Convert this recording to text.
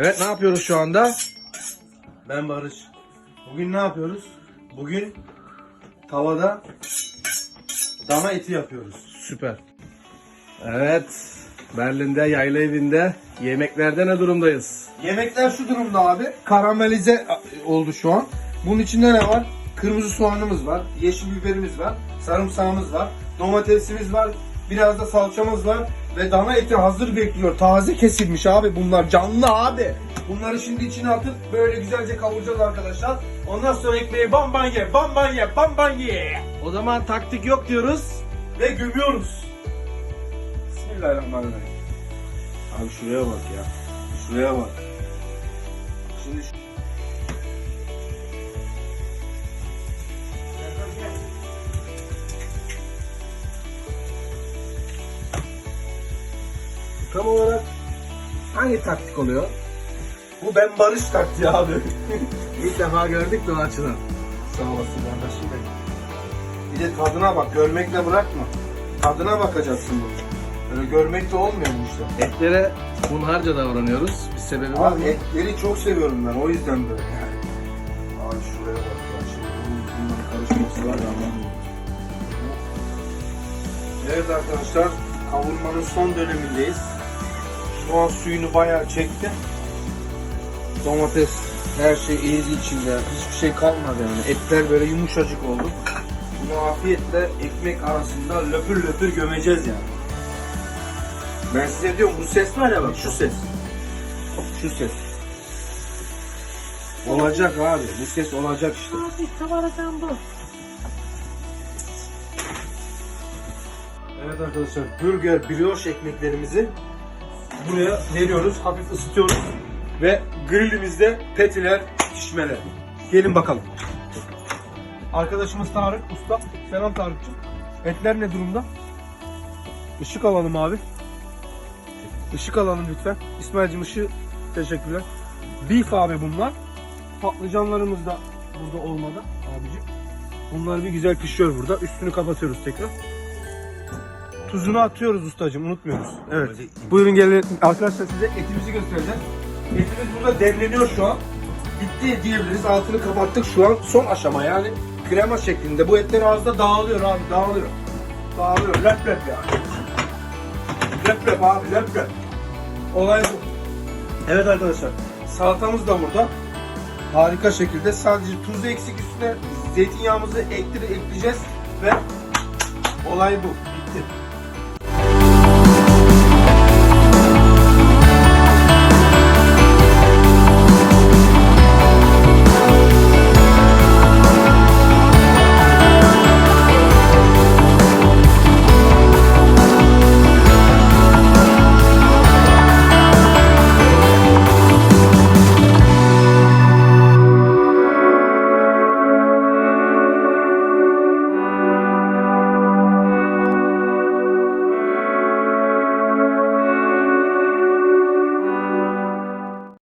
Evet ne yapıyoruz şu anda? Ben Barış. Bugün ne yapıyoruz? Bugün tavada dana eti yapıyoruz. Süper. Evet. Berlin'de yayla evinde yemeklerde ne durumdayız? Yemekler şu durumda abi. Karamelize oldu şu an. Bunun içinde ne var? Kırmızı soğanımız var, yeşil biberimiz var, sarımsağımız var, domatesimiz var, biraz da salçamız var ve dana eti hazır bekliyor. Taze kesilmiş abi bunlar canlı abi. Bunları şimdi içine atıp böyle güzelce kavuracağız arkadaşlar. Ondan sonra ekmeği bamban ye, bamban ye, bamban ye. O zaman taktik yok diyoruz. Ve gömüyoruz. Bismillahirrahmanirrahim. Abi şuraya bak ya. Şuraya bak. Şimdi şu- Tam olarak hangi taktik oluyor? Bu ben barış taktiği abi. İlk defa gördük de o açıdan. Sağ olasın kardeşim benim. Bir de tadına bak, görmekle bırakma. Tadına bakacaksın bu. Böyle görmekle olmuyor bu işler. Etlere hunharca davranıyoruz. Bir sebebi var mı? Abi etleri çok seviyorum ben, o yüzden böyle yani. Abi şuraya bak ya, şimdi bunun bunların karışması var ya anlamıyorum. Evet arkadaşlar, kavurmanın son dönemindeyiz. Şu an suyunu bayağı çekti. Domates, her şey eridi içinde, hiçbir şey kalmadı yani. Etler böyle yumuşacık oldu. Bunu afiyetle ekmek arasında löpür löpür gömeceğiz yani. Ben size diyorum bu ses var ya bak şu ses. Şu ses. Olacak abi. Bu ses olacak işte. Abi kamerasın bu. Evet arkadaşlar burger brioche ekmeklerimizi buraya veriyoruz. Hafif ısıtıyoruz. Ve grillimizde petiler pişmeler. Gelin bakalım. Arkadaşımız Tarık Usta. Selam Tarık'cığım. Etler ne durumda? Işık alalım abi. Işık alalım lütfen. İsmail'cim ışığı teşekkürler. Beef abi bunlar. Patlıcanlarımız da burada olmadı abicim. Bunlar bir güzel pişiyor burada. Üstünü kapatıyoruz tekrar. Tuzunu atıyoruz ustacığım unutmuyoruz. Evet. Buyurun gelin arkadaşlar size etimizi göstereceğiz. Etimiz burada demleniyor şu an. Bitti diyebiliriz. Altını kapattık şu an son aşama yani krema şeklinde. Bu etler ağızda dağılıyor abi dağılıyor. Dağılıyor. Löp löp yani. Löp löp abi löp löp. Olay bu. Evet arkadaşlar. Salatamız da burada. Harika şekilde sadece tuzu eksik üstüne zeytinyağımızı ektirip ekleyeceğiz ve olay bu.